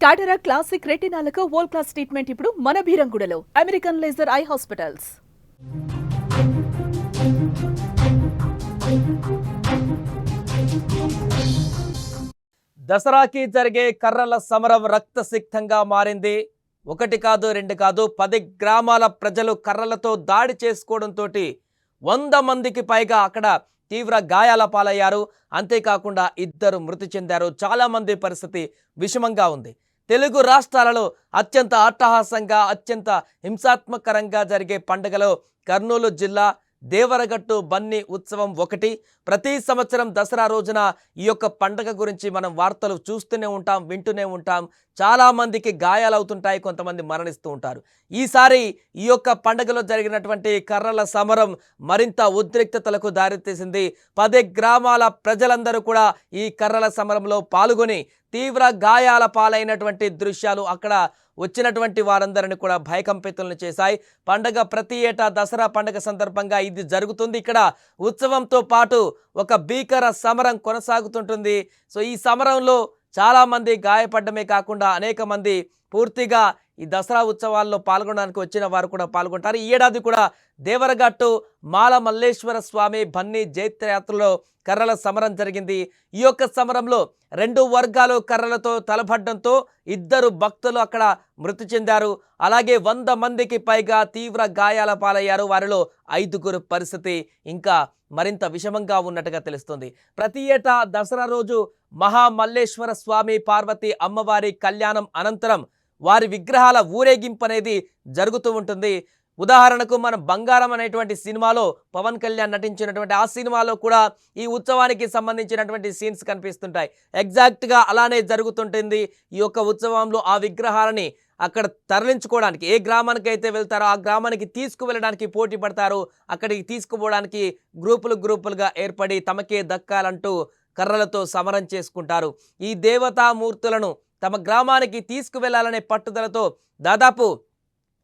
టాటరా classic రెటినాలకు world class treatment ఇప్పుడు మన బీరంగుడలో అమెరికన్ లేజర్ ఐ హాస్పిటల్స్ దసరాకి జరిగే కర్రల సమరం రక్తసిక్తంగా మారింది. ఒకటి కాదు రెండు కాదు పది గ్రామాల ప్రజలు కర్రలతో దాడి చేసుకోవడంతో వంద మందికి పైగా అక్కడ తీవ్ర గాయాల పాలయ్యారు. అంతేకాకుండా ఇద్దరు మృతి చెందారు. చాలామంది పరిస్థితి విషమంగా ఉంది. తెలుగు రాష్ట్రాలలో అత్యంత అట్టహాసంగా అత్యంత హింసాత్మకరంగా జరిగే పండుగలో కర్నూలు జిల్లా దేవరగట్టు బన్నీ ఉత్సవం ఒకటి. ప్రతి సంవత్సరం దసరా రోజున ఈ యొక్క పండగ గురించి మనం వార్తలు చూస్తూనే ఉంటాం వింటూనే ఉంటాం. చాలామందికి గాయాలవుతుంటాయి కొంతమంది మరణిస్తూ ఉంటారు. ఈసారి ఈ యొక్క పండగలో జరిగినటువంటి కర్రల సమరం మరింత ఉద్రిక్తతలకు దారితీసింది. పది గ్రామాల ప్రజలందరూ కూడా ఈ కర్రల సమరంలో పాల్గొని తీవ్ర గాయాల పాలైనటువంటి దృశ్యాలు అక్కడ వచ్చినటువంటి వారందరిని కూడా భయకంపితులను చేశాయి. పండగ ప్రతి ఏటా దసరా పండగ సందర్భంగా ఇది జరుగుతుంది. ఇక్కడ ఉత్సవంతో పాటు ఒక భీకర సమరం కొనసాగుతుంటుంది. సో ఈ సమరంలో చాలామంది గాయపడమే కాకుండా అనేక మంది పూర్తిగా ఈ దసరా ఉత్సవాల్లో పాల్గొనడానికి వచ్చిన వారు కూడా పాల్గొంటారు. ఈ ఏడాది కూడా దేవరగట్టు మాల మల్లేశ్వర స్వామి బన్నీ జైత్రయాత్రలో కర్రల సమరం జరిగింది. ఈ యొక్క సమరంలో రెండు వర్గాలు కర్రలతో తలపడడంతో ఇద్దరు భక్తులు అక్కడ మృతి చెందారు. అలాగే వంద మందికి పైగా తీవ్ర గాయాల పాలయ్యారు. వారిలో ఐదుగురు పరిస్థితి ఇంకా మరింత విషమంగా ఉన్నట్టుగా తెలుస్తుంది. ప్రతి ఏటా దసరా రోజు మహామల్లేశ్వర స్వామి పార్వతి అమ్మవారి కళ్యాణం అనంతరం వారి విగ్రహాల ఊరేగింపు అనేది జరుగుతూ ఉంటుంది. ఉదాహరణకు మన బంగారం అనేటువంటి సినిమాలో పవన్ కళ్యాణ్ నటించినటువంటి ఆ సినిమాలో కూడా ఈ ఉత్సవానికి సంబంధించినటువంటి సీన్స్ కనిపిస్తుంటాయి. ఎగ్జాక్ట్గా అలానే జరుగుతుంటుంది. ఈ యొక్క ఉత్సవంలో ఆ విగ్రహాలని అక్కడ తరలించుకోవడానికి ఏ గ్రామానికి అయితే వెళ్తారో ఆ గ్రామానికి తీసుకువెళ్ళడానికి పోటీ పడతారు. అక్కడికి తీసుకుపోవడానికి గ్రూపులు గ్రూపులుగా ఏర్పడి తమకే దక్కాలంటూ కర్రలతో సమరం చేసుకుంటారు. ఈ దేవతామూర్తులను తమ గ్రామానికి తీసుకువెళ్ళాలనే పట్టుదలతో దాదాపు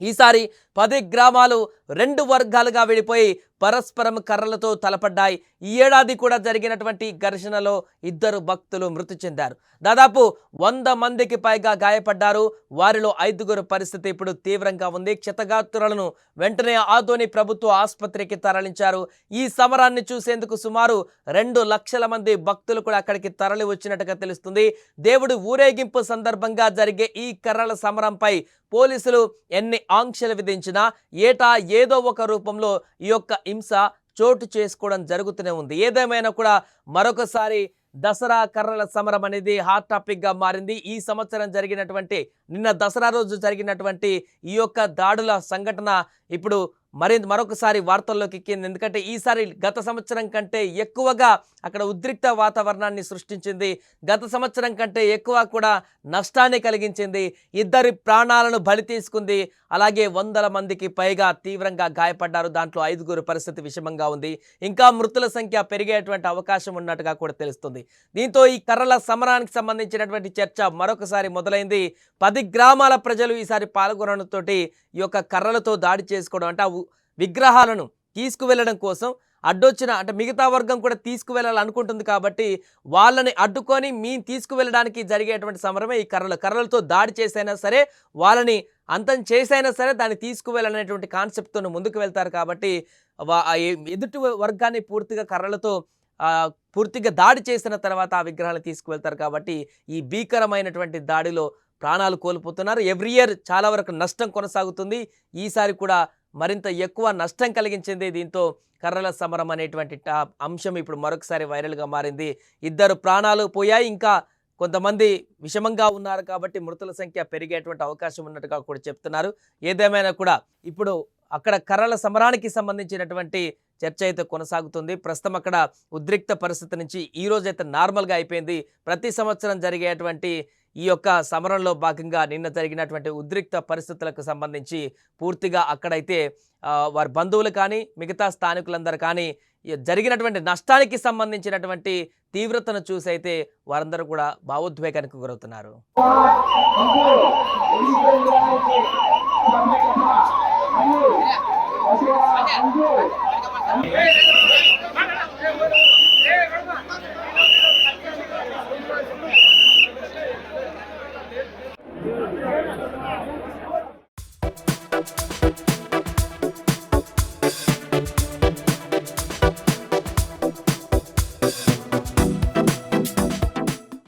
ఈసారి పది గ్రామాలు రెండు వర్గాలుగా విడిపోయి పరస్పరం కర్రలతో తలపడ్డాయి. ఈ ఏడాది కూడా జరిగినటువంటి ఘర్షణలో ఇద్దరు భక్తులు మృతి చెందారు. దాదాపు వంద మందికి పైగా గాయపడ్డారు. వారిలో ఐదుగురు పరిస్థితి ఇప్పుడు తీవ్రంగా ఉంది. క్షతగాత్రులను వెంటనే ఆదోని ప్రభుత్వ ఆసుపత్రికి తరలించారు. ఈ సమరాన్ని చూసేందుకు సుమారు రెండు లక్షల మంది భక్తులు కూడా అక్కడికి తరలి వచ్చినట్టుగా తెలుస్తుంది. దేవుడు ఊరేగింపు సందర్భంగా జరిగే ఈ కర్రల సమరంపై పోలీసులు ఎన్ని ఆంక్షలు విధించారు? విధించినా ఏటా ఏదో ఒక రూపంలో ఈ యొక్క హింస చోటు చేసుకోవడం జరుగుతూనే ఉంది. ఏదేమైనా కూడా మరొకసారి దసరా కర్రల సమరం అనేది హాట్ టాపిక్గా మారింది. ఈ సంవత్సరం జరిగినటువంటి నిన్న దసరా రోజు జరిగినటువంటి ఈ యొక్క దాడుల సంఘటన ఇప్పుడు మరింత మరొకసారి వార్తల్లోకి ఎక్కింది. ఎందుకంటే ఈసారి గత సంవత్సరం కంటే ఎక్కువగా అక్కడ ఉద్రిక్త వాతావరణాన్ని సృష్టించింది. గత సంవత్సరం కంటే ఎక్కువ కూడా నష్టాన్ని కలిగించింది. ఇద్దరి ప్రాణాలను బలి తీసుకుంది. అలాగే వందల మందికి పైగా తీవ్రంగా గాయపడ్డారు. దాంట్లో ఐదుగురు పరిస్థితి విషమంగా ఉంది. ఇంకా మృతుల సంఖ్య పెరిగేటువంటి అవకాశం ఉన్నట్టుగా కూడా తెలుస్తుంది. దీంతో ఈ కర్రల సమరానికి సంబంధించినటువంటి చర్చ మరొకసారి మొదలైంది. పది గ్రామాల ప్రజలు ఈసారి పాల్గొనడంతోటి ఈ యొక్క కర్రలతో దాడి చేసుకోవడం అంటే విగ్రహాలను తీసుకువెళ్ళడం కోసం అడ్డొచ్చిన అంటే మిగతా వర్గం కూడా తీసుకువెళ్ళాలనుకుంటుంది కాబట్టి వాళ్ళని అడ్డుకొని మీ తీసుకువెళ్ళడానికి జరిగేటువంటి సమరమే ఈ కర్రలు. కర్రలతో దాడి చేసైనా సరే వాళ్ళని అంతం చేసైనా సరే దాన్ని తీసుకువెళ్ళనేటువంటి కాన్సెప్ట్తో ముందుకు వెళ్తారు కాబట్టి వా- ఎదుటి వర్గాన్ని పూర్తిగా కర్రలతో పూర్తిగా దాడి చేసిన తర్వాత ఆ విగ్రహాలను తీసుకువెళ్తారు కాబట్టి ఈ భీకరమైనటువంటి దాడిలో ప్రాణాలు కోల్పోతున్నారు. ఎవ్రీ ఇయర్ చాలా వరకు నష్టం కొనసాగుతుంది. ఈసారి కూడా మరింత ఎక్కువ నష్టం కలిగించింది దీంతో కర్రల సమరం అనేటువంటి అంశం ఇప్పుడు మరొకసారి వైరల్గా మారింది. ఇద్దరు ప్రాణాలు పోయాయి ఇంకా కొంతమంది విషమంగా ఉన్నారు కాబట్టి మృతుల సంఖ్య పెరిగేటువంటి అవకాశం ఉన్నట్టుగా కూడా చెప్తున్నారు. ఏదేమైనా కూడా ఇప్పుడు అక్కడ కర్రల సమరానికి సంబంధించినటువంటి చర్చ అయితే కొనసాగుతుంది. ప్రస్తుతం అక్కడ ఉద్రిక్త పరిస్థితి నుంచి ఈ అయితే నార్మల్గా అయిపోయింది. ప్రతి సంవత్సరం జరిగేటువంటి ఈ యొక్క సమరంలో భాగంగా నిన్న జరిగినటువంటి ఉద్రిక్త పరిస్థితులకు సంబంధించి పూర్తిగా అక్కడైతే వారి బంధువులు కానీ మిగతా స్థానికులందరూ కానీ జరిగినటువంటి నష్టానికి సంబంధించినటువంటి తీవ్రతను చూసి అయితే వారందరూ కూడా భావోద్వేగానికి గురవుతున్నారు.